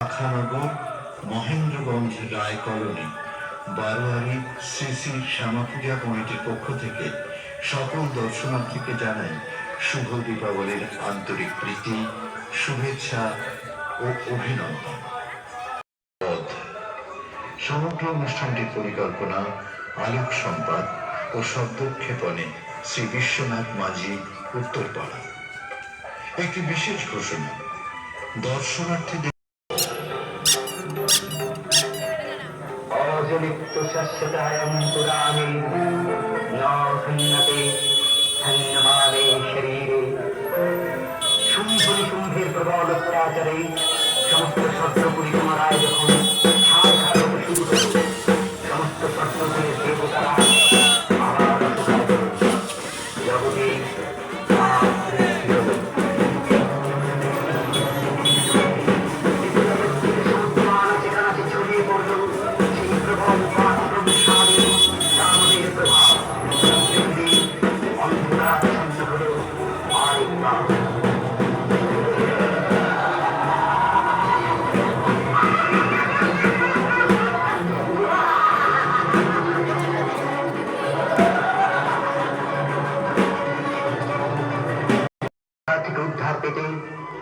Akhanagar Mahendraganj Roy colony, বারোয়ারি শ্রী শ্রী শ্যামাপূজা কমিটির পক্ষ থেকে সকল দর্শনার্থীকে জানাই শুভ দীপাবলির আন্তরিক প্রীতি, শুভেচ্ছা ও অভিনন্দন। সমগ্র অনুষ্ঠানটির পরিকল্পনা আলোক সম্পাদ ও শব্দক্ষেপণে শ্রী বিশ্বনাথ মাঝি উত্তরপাড়া। একটি বিশেষ ঘোষণা দর্শনার্থীদের সমস্ত সমস্ত শস্ত্রগুলির দেবতারা আবার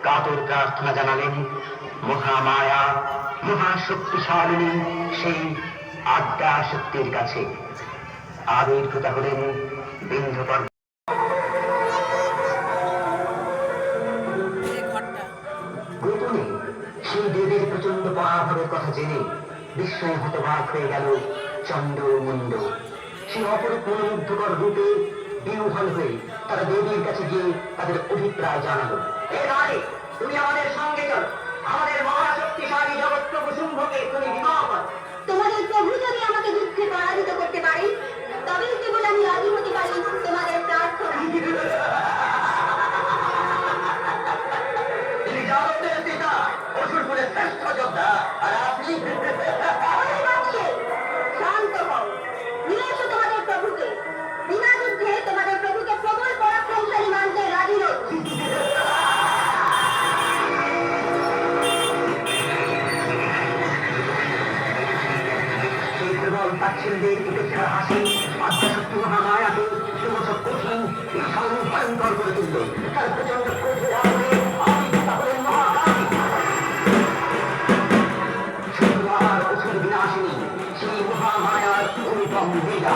কাতর প্রার্থনা জানালেন মহামায়া, মহাশক্তিশালিনী সেই আড্ডা শক্তির কাছে আবির্ভূত হলেন বিন্ধ পরাভবের কথা জেনে বিস্ময় হতবাক হয়ে গেল চন্দ্র মুন্ড সেই অপরূপ মনোমুগ্ধকর রূপে বিহ্বল হয়ে তারা দেবীর কাছে গিয়ে তাদের অভিপ্রায় জানালো এ নারী, তুমি আমাদের সঙ্গে চলো। আমাদের প্রবল তাচ্ছিল্যের উপেক্ষার হাসি আধ্যাশক্তি মহামায়াকে ক্রমশ কঠিন ভীষণ ভয়ঙ্কর করে তুলবে তার প্রচণ্ড ক্রোধের আগুনে সেই মহামায়ার অনুপম বেগা